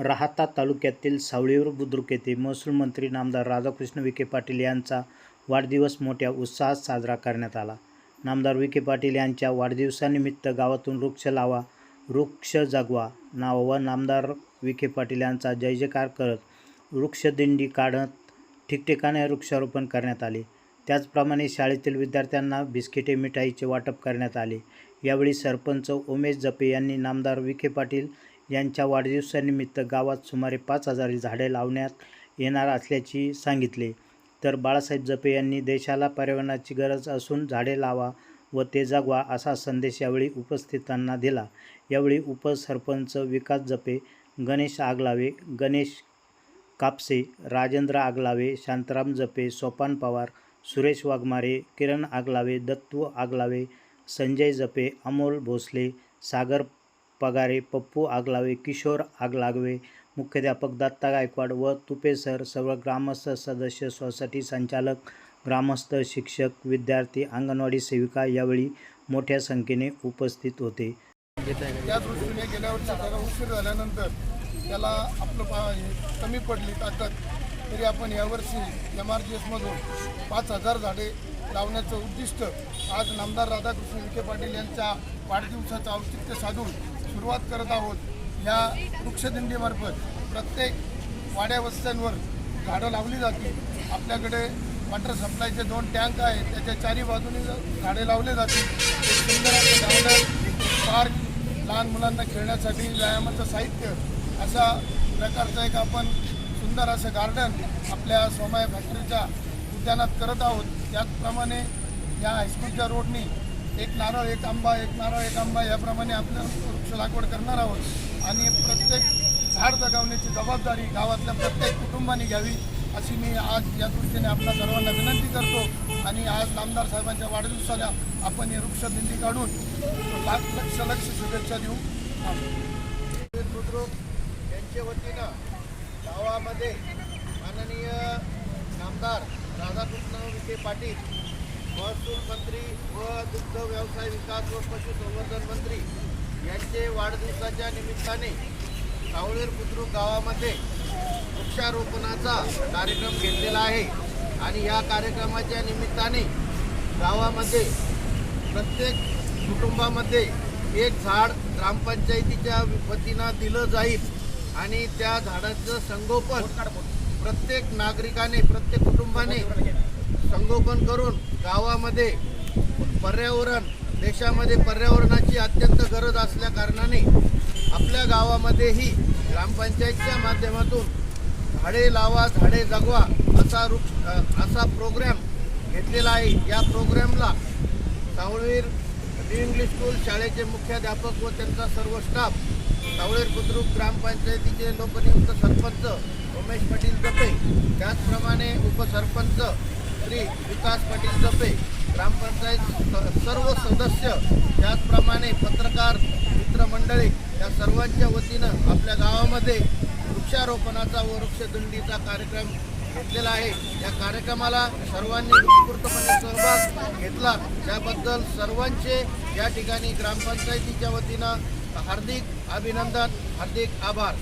राहाता तालुक्यातील सावळीवर बुद्रुक येथे महसूल मंत्री नामदार राधाकृष्ण विखे पाटील यांचा वाढदिवस मोठ्या उत्साहात साजरा करण्यात आला. नामदार विखे पाटील यांच्या वाढदिवसानिमित्त गावातून वृक्ष लावा वृक्ष जगवा नाव व नामदार विखे पाटील यांचा जय जयकार करत वृक्षदिंडी काढत ठिकठिकाणी वृक्षारोपण करण्यात आले. त्याचप्रमाणे शाळेतील विद्यार्थ्यांना बिस्किटे मिठाईचे वाटप करण्यात आले. यावेळी सरपंच उमेश जपे यांनी नामदार विखे पाटील यांच्या वाढदिवसानिमित्त गावात सुमारे पाच हजार झाडे लावण्यात येणार असल्याचे सांगितले. तर बाळासाहेब जपे यांनी देशाला पर्यावरणाची गरज असून झाडे लावा व ते जगवा असा संदेश यावेळी उपस्थितांना दिला. यावेळी उपसरपंच विकास जपे गणेश आगलावे गणेश कापसे राजेंद्र आगलावे शांताराम जपे सोपान पवार सुरेश वाघमारे किरण आगलावे दत्तू आगलावे संजय जपे अमोल भोसले सागर पगारे पप्पू आगलावे किशोर आगलागवे मुख्याध्यापक दत्ता गायकवाड व तुपे सर सर्व ग्रामस्थ सदस्य सोसायटी संचालक ग्रामस्थ शिक्षक विद्यार्थी अंगणवाडी सेविका यावेळी मोठ्या संख्येने उपस्थित होते. त्या दृष्टीने गेल्या वर्षी जरा उशीर झाल्यानंतर त्याला आपलं पा कमी पडली ताकद. तरी आपण यावर्षी एम आर जी एसमधून पाच हजार झाडे लावण्याचं उद्दिष्ट आज नामदार राधाकृष्ण विखे पाटील यांच्या वाढदिवसाचं औचित्य साधून सुरुवात करत आहोत या वृक्षदिंडीमार्फत. प्रत्येक वाड्यावस्त्यांवर झाडं लावली जातील. आपल्याकडे वॉटर सप्लायचे दोन टँक आहेत. त्याच्या चारी बाजूनी झाडे लावले जातील. सुंदर पार्क लहान मुलांना खेळण्यासाठी व्यायामाचं साहित्य अशा प्रकारचं एक आपण सुंदर असं गार्डन आपल्या सोमाया फॅक्टरीच्या उद्यानात करत आहोत. त्याचप्रमाणे या हायस्कूलच्या रोडनी एक नारळ एक आंबा एक नारळ एक आंबा याप्रमाणे आपल्या वृक्ष लागवड करणार आहोत. आणि प्रत्येक झाड जगवण्याची जबाबदारी गावातल्या प्रत्येक कुटुंबाने घ्यावी अशी मी आज या दृष्टीने आपल्या सर्वांना विनंती करतो. आणि आज आमदार साहेबांच्या वाढदिवसाला आपण हे वृक्षदिंडी काढून लाख लक्ष लक्ष शुभेच्छा देऊ. बुद्रुक यांच्या वतीनं गावामध्ये माननीय आमदार राधाकृष्ण विखे पाटील महसूल मंत्री व दुग्ध व्यवसाय विकास व पशुसंवर्धन मंत्री यांचे वाढदिवसाच्या निमित्ताने सावळेर बुद्रुक गावामध्ये वृक्षारोपणाचा कार्यक्रम घेतलेला आहे. आणि या कार्यक्रमाच्या निमित्ताने गावामध्ये प्रत्येक कुटुंबामध्ये एक झाड ग्रामपंचायतीच्या वतीनं दिलं जाईल. आणि त्या झाडाचं संगोपन प्रत्येक नागरिकाने प्रत्येक कुटुंबाने संगोपन करून गावामध्ये पर्यावरण देशामध्ये पर्यावरणाची अत्यंत गरज असल्या कारणाने आपल्या गावामध्येही ग्रामपंचायतच्या माध्यमातून झाडे लावा झाडे जगवा असा रु असा प्रोग्रॅम घेतलेला आहे. या प्रोग्रॅमला सावळवीर न्यू इंग्लिश स्कूल शाळेचे मुख्याध्यापक व त्यांचा सर्व स्टाफ सावळेर बुद्रुक ग्रामपंचायतीचे लोकनियुक्त सरपंच उमेश पाटील जपे. त्याचप्रमाणे उपसरपंच श्री विकास पाटील जपे ग्रामपंचायत स- सर्व सदस्य त्याचप्रमाणे पत्रकार मित्रमंडळी या सर्वांच्या वतीनं आपल्या गावामध्ये वृक्षारोपणाचा व वृक्षदिंडीचा कार्यक्रम घेतलेला आहे. या कार्यक्रमाला सर्वांनी उत्स्फूर्तपणे सहभाग घेतला. त्याबद्दल सर्वांचे या ठिकाणी ग्रामपंचायतीच्या वतीनं हार्दिक अभिनंदन हार्दिक आभार.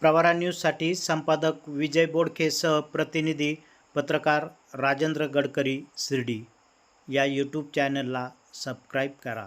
प्रवारा न्यूजसाठी संपादक विजय बोडखेसह प्रतिनिधी पत्रकार राजेंद्र गडकरी शिर्डी. या यूट्यूब चॅनलला सबस्क्राईब करा.